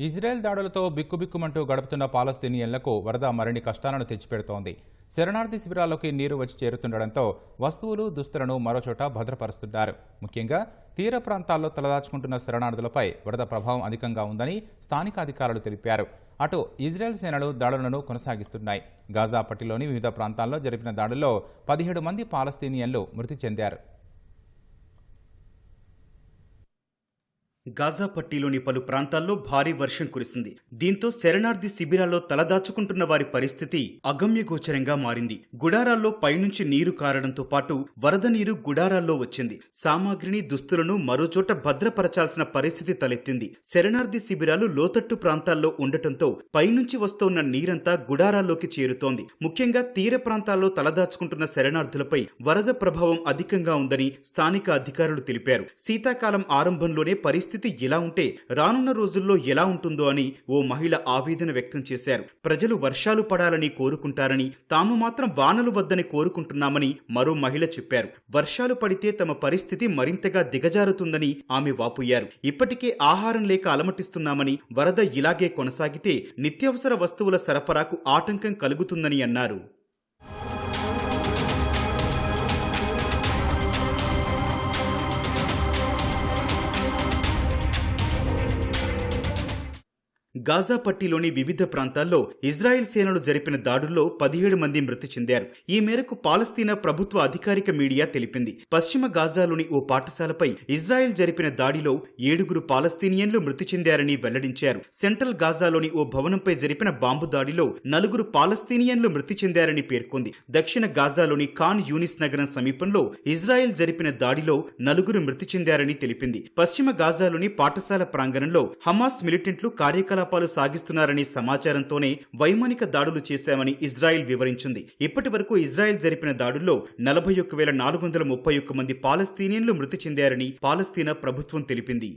Israel దాడులతో బిక్కుబిక్కుమంటూ గడుపుతున్న పాలస్తీనియన్లకు వరద మరిన్ని కష్టాలను తెచ్చిపెడుతోంది. శరణార్థి శిబిరాల్లోకి నీరు వచ్చి చేరుతుండటంతో వస్తువులు దుస్తులను మరోచోట భద్రపరుస్తున్నారు. ముఖ్యంగా తీర ప్రాంతాల్లో తలదాచుకుంటున్న శరణార్థులపై వరద ప్రభావం అధికంగా ఉందని స్థానిక అధికారులు తెలిపారు. అటు ఇజ్రాయెల్ సేనలు దాడులను కొనసాగిస్తున్నాయి. గాజా పట్టిలోని వివిధ ప్రాంతాల్లో జరిపిన దాడుల్లో పదిహేడు మంది పాలస్తీనియన్లు మృతి చెందారు. గాజా పట్టీలోని పలు ప్రాంతాల్లో భారీ వర్షం కురిసింది. దీంతో శరణార్థి శిబిరాల్లో తలదాచుకుంటున్న వారి పరిస్థితి అగమ్యగోచరంగా మారింది. గుడారాల్లో పైనుంచి నీరు కారడంతో పాటు వరద నీరు గుడారాల్లో వచ్చింది. సామాగ్రిని దుస్తులను మరోచోట భద్రపరచాల్సిన పరిస్థితి తలెత్తింది. శరణార్థి శిబిరాలు లోతట్టు ప్రాంతాల్లో ఉండటంతో పైనుంచి వస్తోన్న నీరంతా గుడారాల్లోకి చేరుతోంది. ముఖ్యంగా తీర ప్రాంతాల్లో తలదాచుకుంటున్న శరణార్థులపై వరద ప్రభావం అధికంగా ఉందని స్థానిక అధికారులు తెలిపారు. శీతాకాలం ఆరంభంలోనే పరిస్థితి ఇలా ఉంటే రానున్న రోజుల్లో ఎలా ఉంటుందో అని ఓ మహిళ ఆవేదన వ్యక్తం చేశారు. ప్రజలు వర్షాలు పడాలని కోరుకుంటారని తాము మాత్రం వానలు వద్దని కోరుకుంటున్నామని మరో మహిళ చెప్పారు. వర్షాలు పడితే తమ పరిస్థితి మరింతగా దిగజారుతుందని ఆమె వాపోయారు. ఇప్పటికే ఆహారం లేక అలమటిస్తున్నామని వరద ఇలాగే కొనసాగితే నిత్యావసర వస్తువుల సరఫరాకు ఆటంకం కలుగుతుందని అన్నారు. గాజా పట్టీలోని వివిధ ప్రాంతాల్లో ఇజ్రాయెల్ సేనలు జరిపిన దాడుల్లో పదిహేడు మంది మృతి చెందారు. ఈ మేరకు పాలస్తీనా ప్రభుత్వ అధికారిక మీడియా తెలిపింది. పశ్చిమ గాజాలోని ఓ పాఠశాలపై ఇజ్రాయెల్ జరిపిన దాడిలో ఏడుగురు పాలస్తీనియన్లు మృతి చెందారని వెల్లడించారు. సెంట్రల్ గాజాలోని ఓ భవనంపై జరిపిన బాంబు దాడిలో నలుగురు పాలస్తీనియన్లు మృతి చెందారని పేర్కొంది. దక్షిణ గాజాలోని ఖాన్ యూనిస్ నగరం సమీపంలో ఇజ్రాయెల్ జరిపిన దాడిలో నలుగురు మృతి చెందారని తెలిపింది. పశ్చిమ గాజాలోని పాఠశాల ప్రాంగణంలో హమాస్ మిలిటెంట్లు కార్యకలాపాలు సాగిస్తున్నారనే సమాచారంతోనే వైమానిక దాడులు చేశామని ఇజ్రాయెల్ వివరించింది. ఇప్పటి వరకు ఇజ్రాయెల్ జరిపిన దాడుల్లో నలభై ఒక్క వేల నాలుగు వందల ముప్పై ఒక్క మంది పాలస్తీనియన్లు మృతి చెందారని పాలస్తీనా ప్రభుత్వం తెలిపింది.